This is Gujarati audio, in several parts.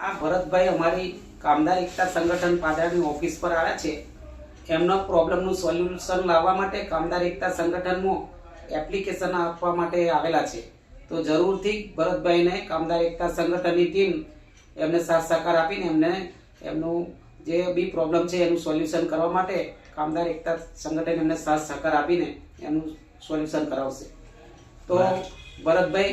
આ ભરતભાઈ અમારી કામદાર એકતા સંગઠન પાદરાની ઓફિસ પર આવ્યા છે. એમનો પ્રોબ્લેમનું સોલ્યુશન લાવવા માટે કામદાર એકતા સંગઠનમાં એપ્લિકેશન આપવા માટે આવેલા છે. તો જરૂરથી ભરતભાઈને કામદાર એકતા સંગઠનની ટીમ એમને સાથ સહકાર આપીને એમને એમનું જે બી પ્રોબ્લેમ છે એનું સોલ્યુશન કરવા માટે કામદાર એકતા સંગઠન એમને સાથ સહકાર આપીને એનું સોલ્યુશન કરાવશે. તો ભરતભાઈ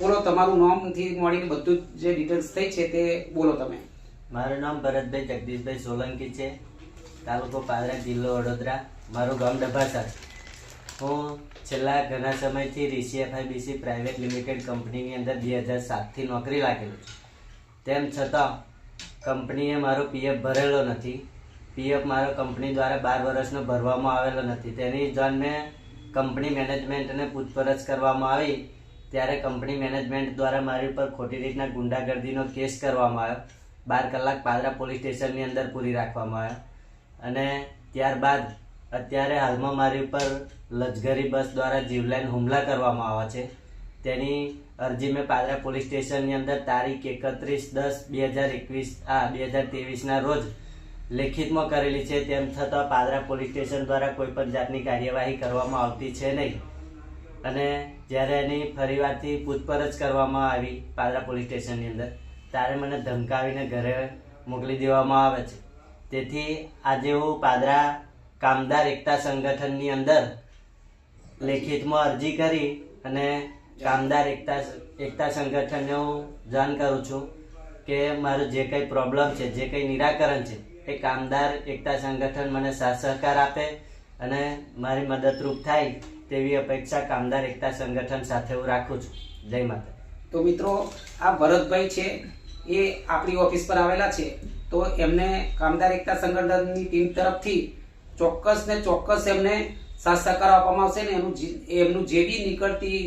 બોલો, તમારું નામથી મળીને બધું જ ડિટેલ્સ થઈ છે તે બોલો તમે. મારું નામ ભરતભાઈ જગદીશભાઈ સોલંકી છે. તાલુકો પાદરા જિલ્લો વડોદરા. મારું ગામ ડભાસર. હું છેલ્લા ઘણા સમયથી રીસી એફઆઈબીસી પ્રાઇવેટ લિમિટેડ કંપનીની અંદર બે હજાર સાતથી નોકરી લાગેલી તેમ છતાં કંપનીએ મારો પીએફ ભરેલો નથી. પીએફ મારો કંપની દ્વારા બાર વર્ષનો ભરવામાં આવેલો નથી. તેની જાણ મેં કંપની મેનેજમેન્ટને પૂછપરછ કરવામાં આવી. ત્યારે કંપની મેનેજમેન્ટ દ્વારા મારી ઉપર ખોટી રીતના ગુંડાગર્દીનો કેસ કરવામાં આવ્યો. બાર કલાક પાદરા પોલીસ સ્ટેશનની અંદર પૂરી રાખવામાં આવ્યો. અને ત્યારબાદ અત્યારે હાલમાં મારી ઉપર લશ્કરી બસ દ્વારા જીવલાઈન હુમલા કરવામાં આવ્યા છે. તેની અરજી મેં પાદરા પોલીસ સ્ટેશનની અંદર તારીખ એકત્રીસ દસ બે હજાર એકવીસ આ બે હજાર ત્રેવીસના રોજ લેખિતમાં કરેલી છે. તેમ છતાં પાદરા પોલીસ સ્ટેશન દ્વારા કોઈ પણ જાતની કાર્યવાહી કરવામાં આવતી છે નહીં. અને જ્યારે એની ફરીવારથી પૂછપરછ કરવામાં આવી પાદરા પોલીસ સ્ટેશનની અંદર, ત્યારે મને ધમકાવીને ઘરે મોકલી દેવામાં આવે છે. તેથી આજે હું પાદરા કામદાર એકતા સંગઠનની અંદર લેખિતમાં અરજી કરી અને કામદાર એકતા એકતા સંગઠનને હું જાણ કરું છું કે મારું જે કંઈ પ્રોબ્લેમ છે, જે કંઈ નિરાકરણ છે, એ કામદાર એકતા સંગઠન મને સાથ સહકાર આપે અને મારી મદદરૂપ થાય તેવી અપેક્ષા કામદાર એકતા સંગઠન સાથે હું રાખું છું. જય માતા તો મિત્રો, આ ભરતભાઈ છે, એ આપણી ઓફિસ પર આવેલા છે. તો એમને કામદાર એકતા સંગઠનની ટીમ તરફથી ચોક્કસ ને ચોક્કસ એમને સાથ સહકાર આપવામાં આવશે ને એનું એમનું જે બી નીકળતી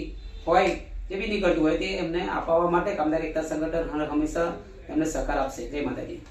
હોય, જે બી નીકળતું હોય તે એમને અપાવવા માટે કામદાર એકતા સંગઠન હંમેશા એમને સહકાર આપશે. જય માતાજી.